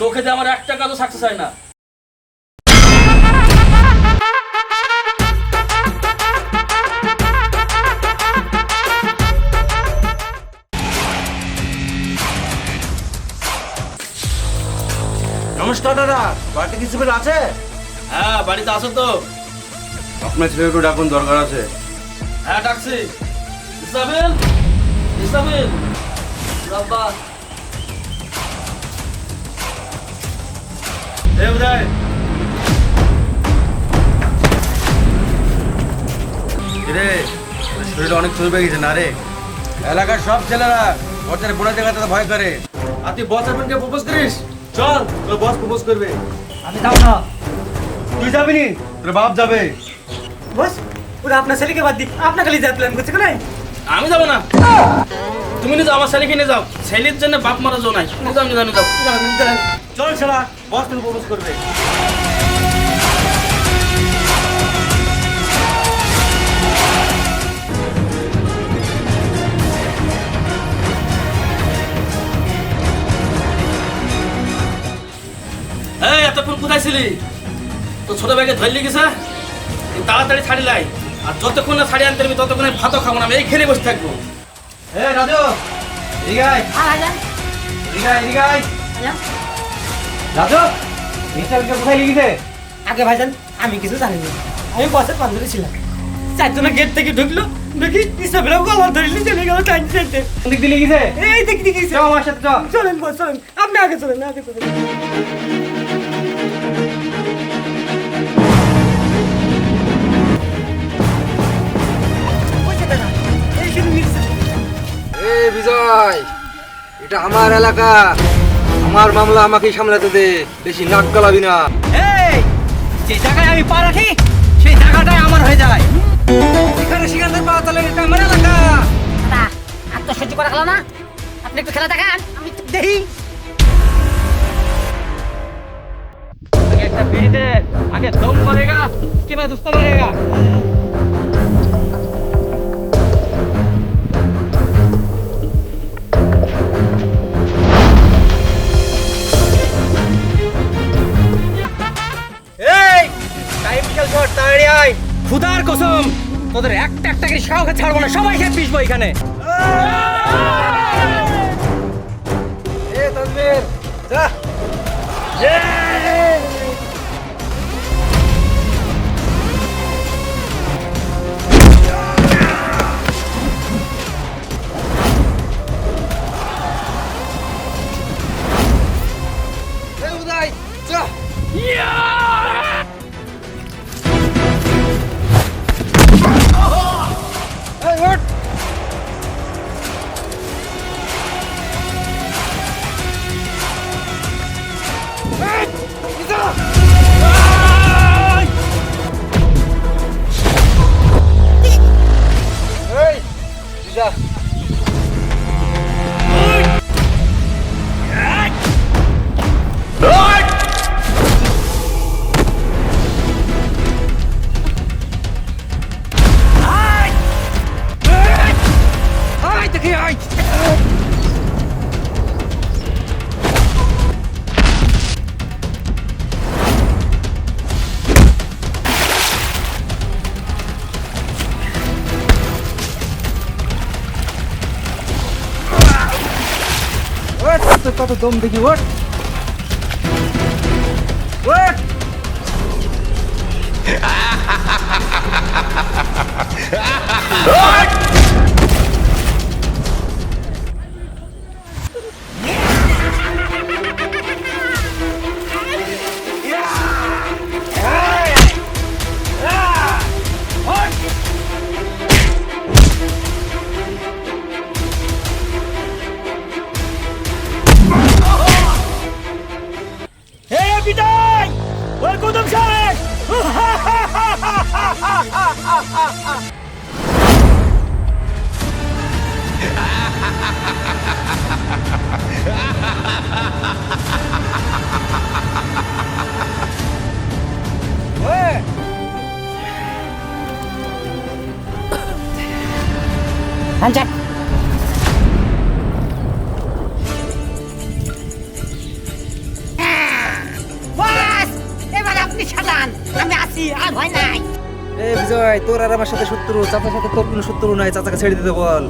তোকে দিয়ে আমার একটা কাজও সাকসেস হয় না। নমস্কার দাদা বাড়িতে কিছু বেল আছে? হ্যাঁ বাড়িতে আসো তো। আপনার ছেলেকে ডাকুন দরকার আছে। হ্যাঁ ডাকছি। ইসলামিল ইসলামিল বাবা রে তোর অনেক চর্বি গেছে না রে? এলাকার সব ছেলেরা বছরে বুড়া জায়গাতে ভয় করে। আর তুই বস আপনকে প্রপোজ করিস? চল তোর বস প্রপোজ করবে। আমি যাও না। তুই যাবি নি? তোর বাপ যাবে। বস ওরা আপনার ছেলেকে বাদ দি আপনার খালি যাওয়ার প্ল্যান করছে কেন? আমি যাব না। তুমি যাও আমার ছেলেকে নিয়ে যাও ছেলের জন্য বাপ মারা যাও নাই যাও যাও। চল ছেলা বস তোকে প্রপোজ করবে। এই এতক্ষণ কোথায় ছিলি? তো ছোট ব্যাগে ধরলি গেছে তাড়াতাড়ি ছাড়ি লাই। আর যতক্ষণ না ছাড়ি আনতে পারবি ততক্ষণ আমি ভাতও খাব না আমি এই খেলে বসে থাকব। এ রাজু এদিকে আয়। এদিকে আয় এদিকে আয়। রাজু মিস্টারকে কোথায় লিখেছে আগে ভাইজান আমি কিছু জানি না আমি বসের পাঞ্জরে ছিলাম। চারজনে গেট থেকে ঢুকলো ঢুকি ইসলামের গলার ধরলি চলে গেল টাইম চাইতে। দিক দিয়ে লিখেছে এই আমার সাথে চল চলেন বস চলেন। আপনি আগে চলেন আগে। এ বিজয় এটা আমার এলাকা। আমার মামলা আমাকেই সামলাতে দে। বেশি নাক গলাবি না। এই যে জায়গায় আমি পা রাখি সেই জায়গাটাই আমার হয়ে যায়। এখানে পাওয়া তাহলে এটা আমার এলাকা। আর তো সহ্য করা গেল না? আপনি একটু খেলা দেখান আমি একটু দেখি। আগে একটা বিড়ি দে আগে দম করেগা কিংবা দুস্ত করেগা? খুদার কসম তোদের একটা একটা করে কাউকে ছাড়বো না সবাই খেয়ে পিসবো এখানে। এ ওঠ তো কত দম দেখি ওঠ ওঠ আচ্ছা। যা তোর আর আমার সাথে শত্রু চাচার সাথে তোর কোনো শত্রু নাই চাচাকে ছেড়ে দিতে বল।